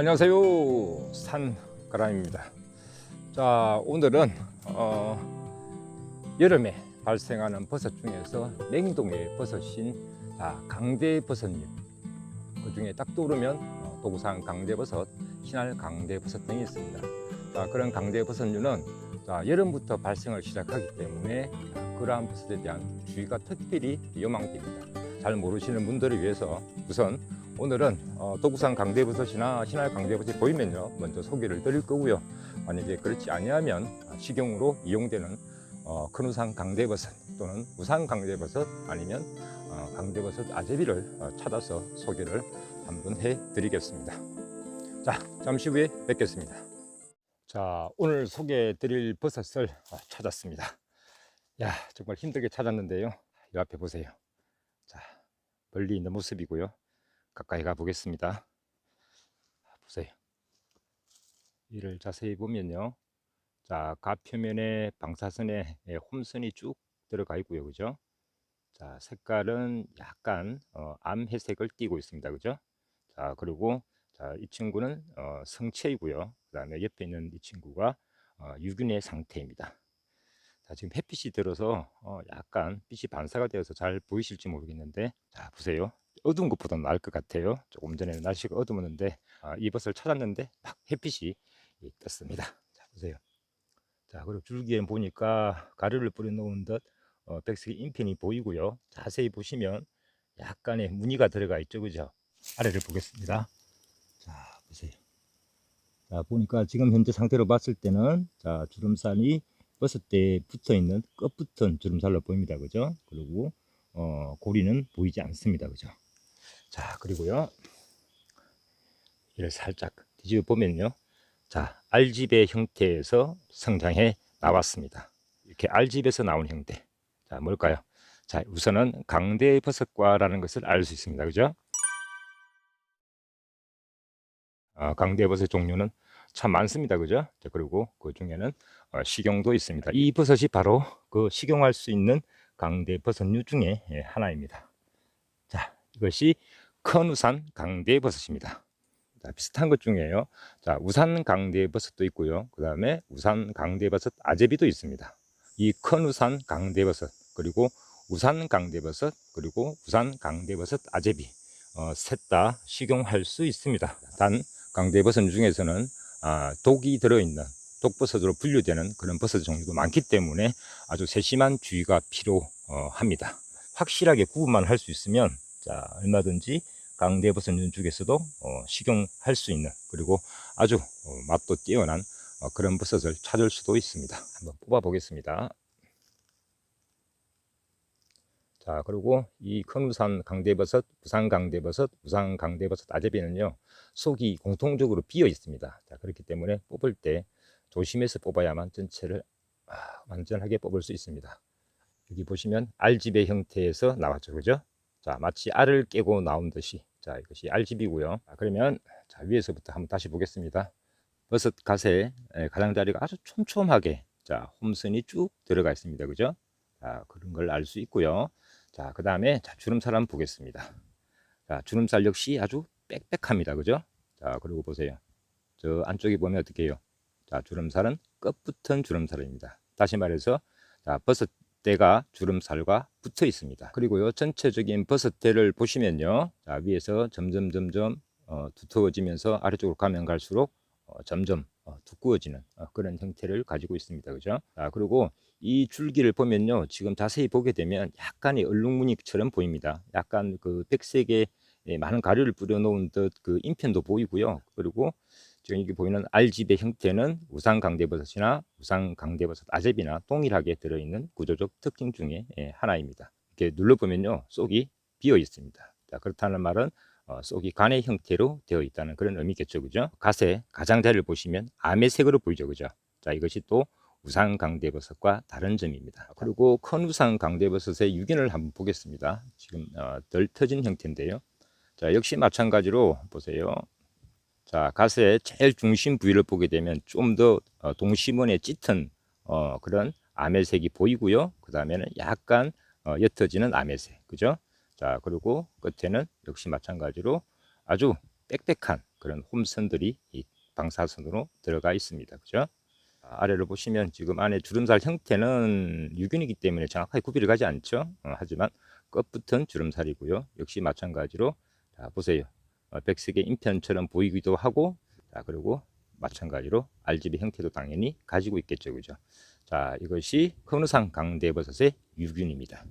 안녕하세요. 산가람입니다. 자 오늘은 어, 여름에 발생하는 버섯 중에서 냉동의 버섯인 자, 강대버섯류 그 중에 딱 떠오르면 어, 도구산 강대버섯, 신할 강대버섯 등이 있습니다. 자, 그런 강대버섯류는 자, 여름부터 발생을 시작하기 때문에 자, 그러한 버섯에 대한 주의가 특별히 요망됩니다. 잘 모르시는 분들을 위해서 우선 오늘은 어, 도구산 강대버섯이나 신할 강대버섯이 보이면요. 먼저 소개를 드릴 거고요. 만약에 그렇지 아니하면 식용으로 이용되는 어, 큰우산 강대버섯 또는 우산 강대버섯 아니면 어, 강대버섯 아제비를 어, 찾아서 소개를 한번 해 드리겠습니다. 자 잠시 후에 뵙겠습니다. 자 오늘 소개해 드릴 버섯을 어, 찾았습니다. 야 정말 힘들게 찾았는데요. 이 앞에 보세요. 자 멀리 있는 모습이고요 가까이 가 보겠습니다. 보세요. 이를 자세히 보면요. 자, 가표면에 방사선에 예, 홈선이 쭉 들어가 있고요. 그죠? 자, 색깔은 약간 어, 암회색을 띠고 있습니다. 그죠? 자, 그리고 자, 이 친구는 어, 성체이고요. 그 다음에 옆에 있는 이 친구가 어, 유균의 상태입니다. 자, 지금 햇빛이 들어서 어, 약간 빛이 반사가 되어서 잘 보이실지 모르겠는데 자 보세요 어두운 것보다는 나을 것 같아요. 조금 전에 날씨가 어두웠는데 아, 이 버섯을 찾았는데 막 햇빛이 예, 떴습니다. 자 보세요. 자 그리고 줄기에 보니까 가루를 뿌려 놓은 듯 어, 백색 인편이 보이고요. 자세히 보시면 약간의 무늬가 들어가 있죠. 그죠? 아래를 보겠습니다. 자 보세요. 자 보니까 지금 현재 상태로 봤을 때는 자 주름살이 버섯대에 붙어 있는 끝 붙은 주름살로 보입니다. 그죠? 그리고 어, 고리는 보이지 않습니다. 그죠? 자, 그리고요. 이를 살짝 뒤집어 보면요. 자, 알집의 형태에서 성장해 나왔습니다. 이렇게 알집에서 나온 형태. 자, 뭘까요? 자, 우선은 강대버섯과라는 것을 알 수 있습니다. 그죠? 어, 강대 버섯 종류는 참 많습니다. 그죠? 자, 그리고 그 중에는 어, 식용도 있습니다. 이 버섯이 바로 그 식용할 수 있는 강대 버섯류 중에 예, 하나입니다. 자, 이것이 컨우산 강대 버섯입니다. 자, 비슷한 것 중에요. 자, 우산 강대 버섯도 있고요. 그 다음에 우산 강대 버섯 아제비도 있습니다. 이 컨우산 강대 버섯 그리고 우산 강대 버섯 그리고 우산 강대 버섯 아제비 어, 셋다 식용할 수 있습니다. 단 강대 버섯 중에서는 아, 독이 들어있는 독버섯으로 분류되는 그런 버섯 종류도 많기 때문에 아주 세심한 주의가 필요합니다. 확실하게 구분만 할 수 있으면 자, 얼마든지 강대버섯 중에서도 어, 식용할 수 있는 그리고 아주 어, 맛도 뛰어난 어, 그런 버섯을 찾을 수도 있습니다. 한번 뽑아 보겠습니다. 자, 그리고 이 큰우산 강대버섯, 부산 강대버섯, 우산 강대버섯 아제비는요, 속이 공통적으로 비어 있습니다. 자, 그렇기 때문에 뽑을 때 조심해서 뽑아야만 전체를 아, 완전하게 뽑을 수 있습니다. 여기 보시면 알집의 형태에서 나왔죠. 그죠? 자, 마치 알을 깨고 나온 듯이. 자, 이것이 알집이고요. 자, 그러면 자, 위에서부터 한번 다시 보겠습니다. 버섯 갓에 가장자리가 아주 촘촘하게 자, 홈선이 쭉 들어가 있습니다. 그죠? 자, 그런 걸 알 수 있고요. 자, 그 다음에 자, 주름살 한번 보겠습니다. 자, 주름살 역시 아주 빽빽합니다. 그죠? 자, 그리고 보세요. 저 안쪽에 보면 어떻게 해요? 자, 주름살은 끝붙은 주름살입니다. 다시 말해서 자, 버섯대가 주름살과 붙어 있습니다. 그리고요, 전체적인 버섯대를 보시면요. 자, 위에서 점점 점점 어, 두터워지면서 아래쪽으로 가면 갈수록 어, 점점 어, 두꺼워지는 어, 그런 형태를 가지고 있습니다. 그죠? 자, 그리고 이 줄기를 보면요. 지금 자세히 보게 되면 약간의 얼룩무늬처럼 보입니다. 약간 그 백색의 예, 많은 가루를 뿌려 놓은 듯 그 인편도 보이고요. 그리고 지금 여기 보이는 알집의 형태는 우상 강대버섯이나 우상 강대버섯 아제비나 동일하게 들어있는 구조적 특징 중에 예, 하나입니다. 이렇게 눌러보면요. 속이 비어 있습니다. 자, 그렇다는 말은 어, 속이 간의 형태로 되어 있다는 그런 의미겠죠. 그죠? 갓의 가장자리를 보시면 아메색으로 보이죠. 그죠? 자, 이것이 또 우상 강대버섯과 다른 점입니다. 그리고 큰 우상 강대버섯의 유견을 한번 보겠습니다. 지금 어, 덜 터진 형태인데요. 자, 역시 마찬가지로 보세요. 자, 갓의 제일 중심 부위를 보게 되면 좀더 어, 동심원에 짙은 어, 그런 아메색이 보이고요. 그 다음에는 약간 어, 옅어지는 아메색, 그죠? 자, 그리고 끝에는 역시 마찬가지로 아주 빽빽한 그런 홈선들이 이 방사선으로 들어가 있습니다. 그죠? 아, 아래를 보시면 지금 안에 주름살 형태는 유균이기 때문에 정확하게 구별이 가지 않죠. 어, 하지만 끝부튼 주름살이고요. 역시 마찬가지로 자 보세요. 어, 백색의 인편처럼 보이기도 하고 자 그리고 마찬가지로 RGB 형태도 당연히 가지고 있겠죠. 그죠? 자 이것이 헌우상 강대버섯의 유균입니다.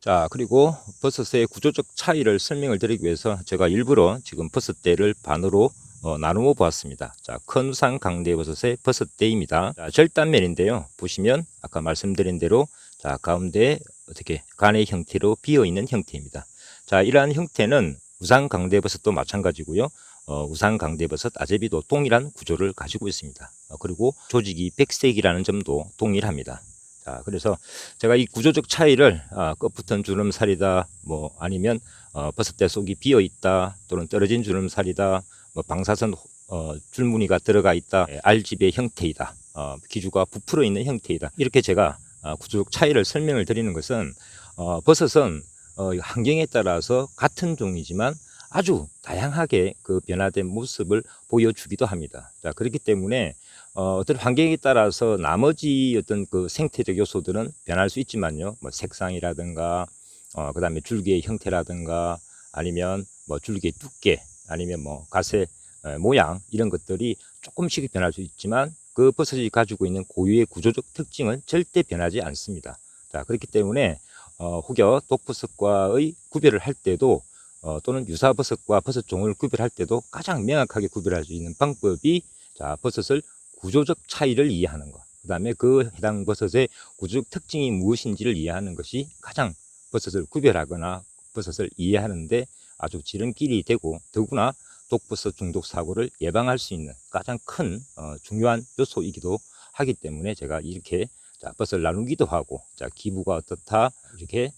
자 그리고 버섯의 구조적 차이를 설명을 드리기 위해서 제가 일부러 지금 버섯대를 반으로 어, 나누어 보았습니다. 자, 큰우산 강대버섯의 버섯대입니다. 자, 절단면인데요. 보시면 아까 말씀드린 대로 자, 가운데 어떻게 간의 형태로 비어 있는 형태입니다. 자, 이러한 형태는 우산 강대버섯도 마찬가지고요. 어, 우산 강대버섯 아제비도 동일한 구조를 가지고 있습니다. 어, 그리고 조직이 백색이라는 점도 동일합니다. 자, 그래서 제가 이 구조적 차이를 아, 끝부튼 주름살이다, 뭐 아니면 어, 버섯대 속이 비어 있다, 또는 떨어진 주름살이다, 뭐 방사선 어, 줄무늬가 들어가 있다, 예, RGB의 형태이다, 어, 기주가 부풀어 있는 형태이다. 이렇게 제가 어, 구조적 차이를 설명을 드리는 것은 어, 버섯은 어, 환경에 따라서 같은 종이지만 아주 다양하게 그 변화된 모습을 보여주기도 합니다. 자, 그렇기 때문에 어, 어떤 환경에 따라서 나머지 어떤 그 생태적 요소들은 변할 수 있지만요. 뭐 색상이라든가, 어, 그 다음에 줄기의 형태라든가, 아니면 뭐 줄기의 두께, 아니면 뭐 가세 에, 모양, 이런 것들이 조금씩 변할 수 있지만 그 버섯이 가지고 있는 고유의 구조적 특징은 절대 변하지 않습니다. 자, 그렇기 때문에 어, 혹여 독버섯과의 구별을 할 때도 어, 또는 유사버섯과 버섯종을 구별할 때도 가장 명확하게 구별할 수 있는 방법이 자, 버섯을 구조적 차이를 이해하는 것. 그 다음에 그 해당 버섯의 구조적 특징이 무엇인지를 이해하는 것이 가장 버섯을 구별하거나 버섯을 이해하는데 아주 지름길이 되고 더구나 독버섯 중독 사고를 예방할 수 있는 가장 큰 어, 중요한 요소이기도 하기 때문에 제가 이렇게 자, 버섯을 나누기도 하고 자, 기부가 어떻다 이렇게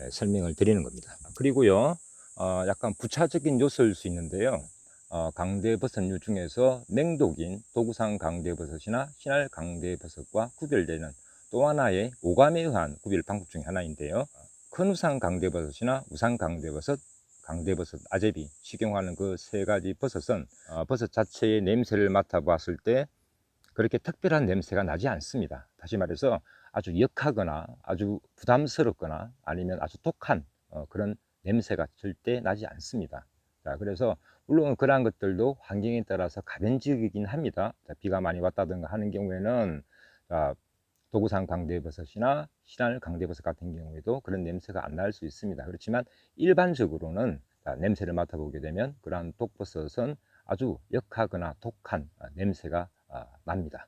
예, 설명을 드리는 겁니다. 그리고요, 어, 약간 부차적인 요소일 수 있는데요. 어, 강대버섯류 중에서 맹독인 도구상 강대버섯이나 신할 강대버섯과 구별되는 또 하나의 오감에 의한 구별 방법 중에 하나인데요. 큰 우상 강대버섯이나 우상 강대버섯, 강대버섯, 아제비, 식용하는 그 세 가지 버섯은 어, 버섯 자체의 냄새를 맡아봤을 때 그렇게 특별한 냄새가 나지 않습니다. 다시 말해서 아주 역하거나 아주 부담스럽거나 아니면 아주 독한 어, 그런 냄새가 절대 나지 않습니다. 자, 그래서 물론 그러한 것들도 환경에 따라서 가변적이긴 합니다. 자, 비가 많이 왔다든가 하는 경우에는 자, 도구상 강대버섯이나 신할 강대버섯 같은 경우에도 그런 냄새가 안 날 수 있습니다. 그렇지만 일반적으로는 자, 냄새를 맡아보게 되면 그러한 독버섯은 아주 역하거나 독한 아, 냄새가 아, 납니다.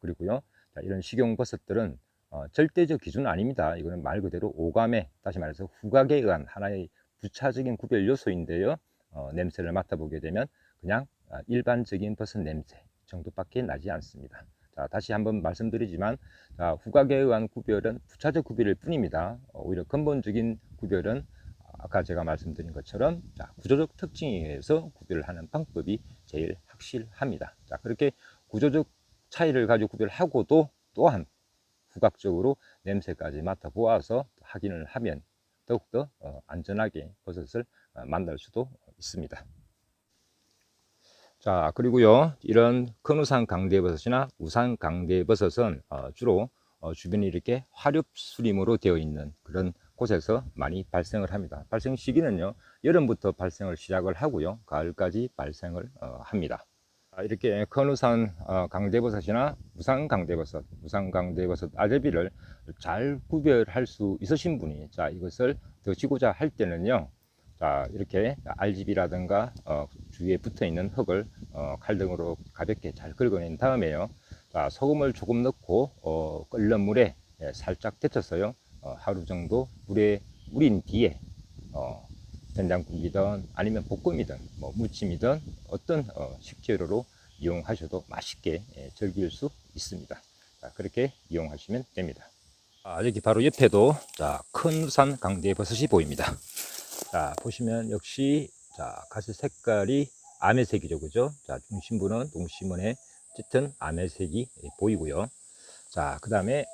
그리고요, 자, 이런 식용버섯들은 어, 절대적 기준은 아닙니다. 이거는 말 그대로 오감에 다시 말해서 후각에 의한 하나의 부차적인 구별 요소인데요. 어, 냄새를 맡아보게 되면 그냥 아, 일반적인 버섯 냄새 정도밖에 나지 않습니다. 자, 다시 한번 말씀드리지만 자, 후각에 의한 구별은 부차적 구별일 뿐입니다. 어, 오히려 근본적인 구별은 아까 제가 말씀드린 것처럼 자, 구조적 특징에 의해서 구별을 하는 방법이 제일 확실합니다. 자, 그렇게 구조적 차이를 가지고 구별하고도 또한 후각적으로 냄새까지 맡아보아서 확인을 하면 더욱더 어, 안전하게 버섯을 어, 만들 수도 있습니다. 자, 그리고요, 이런 큰 우산 강대버섯이나 우산 강대버섯은 어, 주로 어, 주변이 이렇게 화렵 수림으로 되어 있는 그런 곳에서 많이 발생을 합니다. 발생 시기는요, 여름부터 발생을 시작을 하고요, 가을까지 발생을 어, 합니다. 자, 이렇게 큰우산 어, 강대버섯이나 우산 강대버섯, 우산 강대버섯 아제비를 잘 구별할 수 있으신 분이 자 이것을 드시고자 할 때는요, 자 이렇게 RGB라든가 어, 주위에 붙어 있는 흙을 어, 칼 등으로 가볍게 잘 긁어낸 다음에요. 자 소금을 조금 넣고 어, 끓는 물에 예, 살짝 데쳐서요. 어, 하루 정도 물에 우린 뒤에 어, 된장국이든 아니면 볶음이든 뭐 무침이든 어떤 어, 식재료로 이용하셔도 맛있게 예, 즐길 수 있습니다. 자, 그렇게 이용하시면 됩니다. 아, 여기 바로 옆에도 자, 큰 산 강대버섯이 보입니다. 자, 보시면 역시 자, 가시 색깔이 아메색이죠. 그죠? 자, 중심부는 동심원의 짙은 아메색이 보이고요. 자, 그 다음에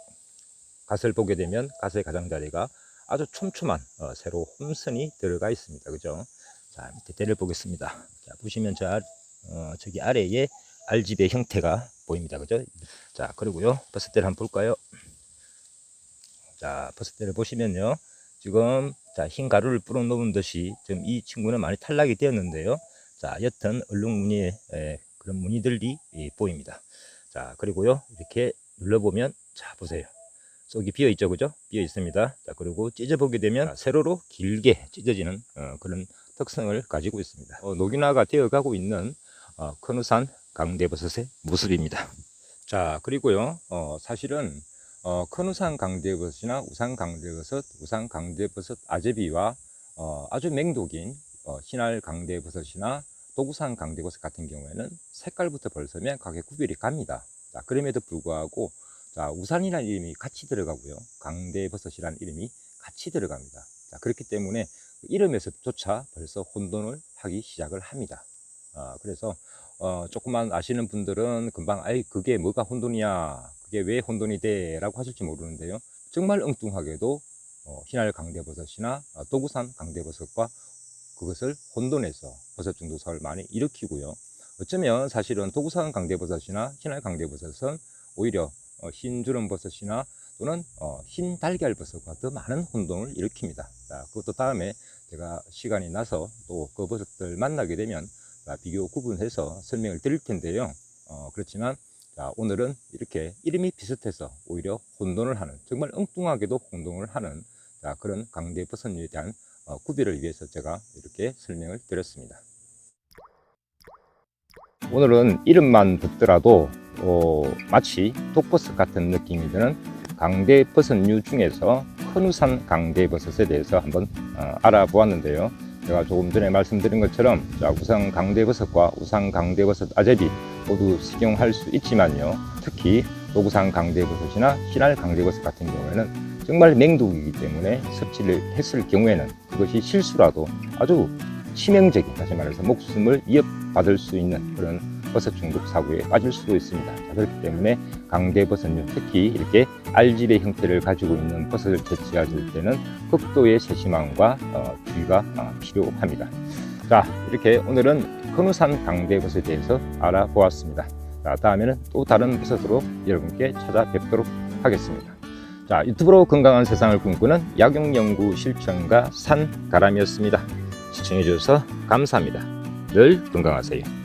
갓을 보게 되면 갓의 가장자리가 아주 촘촘한 어, 세로 홈선이 들어가 있습니다. 그죠? 자, 밑에 대를 보겠습니다. 자, 보시면 자, 어, 저기 아래에 알집의 형태가 보입니다. 그죠? 자, 그리고요. 버섯대를 한번 볼까요? 자, 버섯대를 보시면요. 지금 자, 흰 가루를 뿌려 놓은 듯이 지금 이 친구는 많이 탈락이 되었는데요. 자, 옅은 얼룩 무늬의 에, 그런 무늬들이 이, 보입니다. 자, 그리고요. 이렇게 눌러보면 자, 보세요. 속이 비어 있죠, 그죠? 비어 있습니다. 자, 그리고 찢어 보게 되면 세로로 길게 찢어지는 어, 그런 특성을 가지고 있습니다. 어, 녹인화가 되어가고 있는 어, 큰우산 강대버섯의 모습입니다. 자, 그리고요, 어, 사실은 어, 큰우산 강대버섯이나 우산 강대버섯, 우산 강대버섯 아제비와 어, 아주 맹독인 어, 신알 강대버섯이나 도구산 강대버섯 같은 경우에는 색깔부터 벌써 명확하게 구별이 갑니다. 자, 그럼에도 불구하고 자, 우산이라는 이름이 같이 들어가고요. 강대버섯이라는 이름이 같이 들어갑니다. 자, 그렇기 때문에 그 이름에서조차 벌써 혼돈을 하기 시작을 합니다. 아, 그래서 어, 조금만 아시는 분들은 금방 아이 그게 뭐가 혼돈이야 그게 왜 혼돈이 돼 라고 하실지 모르는데요 정말 엉뚱하게도 어, 흰알 강대버섯이나 어, 도구산 강대버섯과 그것을 혼돈해서 버섯 중독사를 많이 일으키고요 어쩌면 사실은 도구산 강대버섯이나 흰알 강대버섯은 오히려 어, 흰 주름 버섯이나 또는 어, 흰 달걀 버섯과 더 많은 혼돈을 일으킵니다 자, 그것도 다음에 제가 시간이 나서 또 그 버섯들 만나게 되면 자, 비교 구분해서 설명을 드릴 텐데요. 어, 그렇지만 자, 오늘은 이렇게 이름이 비슷해서 오히려 혼돈을 하는 정말 엉뚱하게도 혼돈을 하는 자, 그런 강대 버섯류에 대한 어, 구별을 위해서 제가 이렇게 설명을 드렸습니다. 오늘은 이름만 듣더라도 어, 마치 독버섯 같은 느낌이 드는 강대 버섯류 중에서 큰우산 강대 버섯에 대해서 한번 어, 알아보았는데요. 제가 조금 전에 말씀드린 것처럼 자, 우상 강대버섯과 우상 강대버섯 아제비 모두 식용할 수 있지만요. 특히 노구상 강대버섯이나 신알 강대버섯 같은 경우에는 정말 맹독이기 때문에 섭취를 했을 경우에는 그것이 실수라도 아주 치명적인 다시 말해서 목숨을 위협받을 수 있는 그런 버섯 중독 사고에 빠질 수도 있습니다. 자, 그렇기 때문에 강대버섯류 특히 이렇게 알집의 형태를 가지고 있는 버섯을 채취하실 때는 극도의 세심함과 어, 주의가 어, 필요합니다. 자, 이렇게 오늘은 큰우산 강대버섯에 대해서 알아보았습니다. 자, 다음에는 또 다른 버섯으로 여러분께 찾아뵙도록 하겠습니다. 자, 유튜브로 건강한 세상을 꿈꾸는 약용연구 실천가 산가람이었습니다. 시청해주셔서 감사합니다. 늘 건강하세요.